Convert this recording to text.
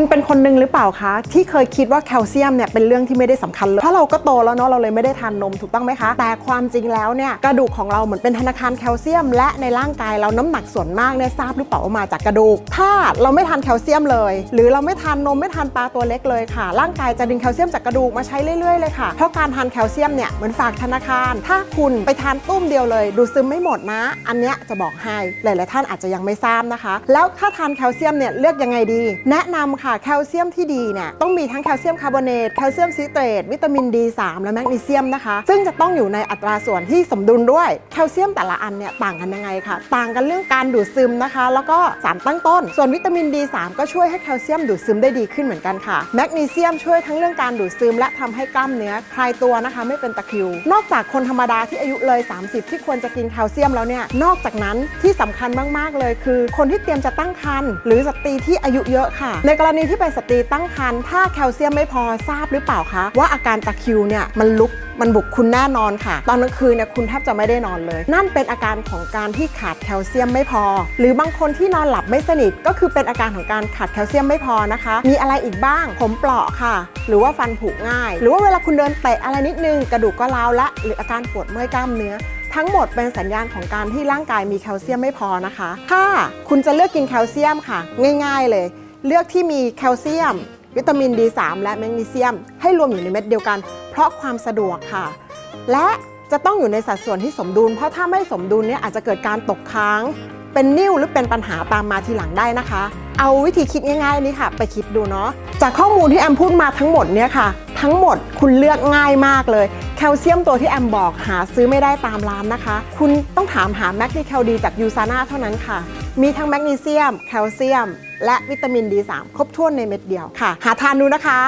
ณเป็นคนหนึ่งหรือเปล่าคะ ที่เคยคิดว่าแคลเซียมเนี่ยเป็นเรื่องที่ไม่ได้สำคัญเลย เพราะเราก็โตแล้วเนาะเราเลยไม่ได้ทานนมถูกต้องไหมคะ แต่ความจริงแล้วเนี่ยกระดูกของเราเหมือนเป็นธนาคารแคลเซียม และในร่างกายเราน้ำหนักส่วนมากเนี่ยทราบหรือเปล่าว่ามาจากกระดูก ถ้าเราไม่ทานแคลเซียมเลย หรือเราไม่ทานนมไม่ทานปลาตัวเล็กเลยค่ะ ร่างกายจะดึงแคลเซียมจากกระดูกมาใช้เรื่อยๆเลยค่ะเพราะการทานแคลเซียมเนี่ยเหมือนฝากธนาคาร ถ้าคุณไปทานตุ้มเดียวเลย ดูดซึมไม่หมดนะ อันเนี้ยจะบอกให้หลาย ๆ ท่านอาจจะยังไม่ทราบนะคะ แล้วถ้าทานแคลเซียมเนี่ยเลือกยังไงดี แนะนำค่ะแคลเซียมที่ดีเนี่ยต้องมีทั้งแคลเซียมคาร์บอเนตแคลเซียมซิเตรตวิตามิน D3 และแมกนีเซียมนะคะ ซึ่งจะต้องอยู่ในอัตราส่วนที่สมดุลด้วยแคลเซียมแต่ละอันเนี่ยต่างกันยังไงค่ะ ต่างกันเรื่องการดูดซึมนะคะ แล้วก็สารตั้งต้น ส่วนวิตามิน D3 ก็ช่วยให้แคลเซียมดูดซึมได้ดีขึ้นเหมือนกันค่ะแมกนีเซียมช่วยทั้งเรื่องการดูดซึม และทำให้กล้ามเนื้อคลายตัวนะคะ ไม่เป็นตะคริว นอกจากคนธรรมดาที่อายุเลย 30 ที่ควรจะกินแคลเซียมแล้วเนี่ยนอกจากนั้นที่สำคัญมากๆเลย คือ คนที่เตรียมจะตั้งครรภ์หรือสตรีที่อายุเยอะค่ะ ในกรณที่เป็นสตรีตั้งครรภ์ถ้าแคลเซียมไม่พอทราบหรือเปล่าคะว่าอาการตะคริวเนี่ยมันลุกมันบุกคุณแน่นอนค่ะ ตอนกลางคืนเนี่ยคุณแทบจะไม่ได้นอนเลย นั่นเป็นอาการของการที่ขาดแคลเซียมไม่พอ หรือบางคนที่นอนหลับไม่สนิทก็คือเป็นอาการของการขาดแคลเซียมไม่พอนะคะ มีอะไรอีกบ้าง ผมเปราะค่ะ หรือว่าฟันผุง่าย หรือว่าเวลาคุณเดินเตะอะไรนิดนึงกระดูกก็ร้าวละ หรืออาการปวดเมื่อยกล้ามเนื้อทั้งหมดเป็นสัญญาณของการที่ร่างกายมีแคลเซียมไม่พอนะคะ ถ้าคุณจะเลือกกินแคลเซียมค่ะ ง่าย ๆเลย เลือกที่มีแคลเซียม วิตามิน D3 และแมกนีเซียม ให้รวมอยู่ในเม็ดเดียวกัน เพราะความสะดวกค่ะ และจะต้องอยู่ในสัดส่วนที่สมดุล เพราะถ้าไม่สมดุลเนี่ยอาจจะเกิดการตกค้าง เป็นนิ่วหรือเป็นปัญหาตามมาทีหลังได้นะคะ เอาวิธีคิดง่ายๆนี้ค่ะ ไปคิดดูเนาะจากข้อมูลที่แอมพูดมาทั้งหมดเนี่ยค่ะ ทั้งหมดคุณเลือกง่ายมากเลย แคลเซียมตัวที่แอมบอกหาซื้อไม่ได้ตามร้านนะคะ คุณต้องถามหาแมกนีแคลดีจากยูซาน่าเท่านั้นค่ะ มีทั้งแมกนีเซียม แคลเซียม และวิตามิน D3 ครบถ้วนในเม็ดเดียวค่ะ หาทานดูนะคะ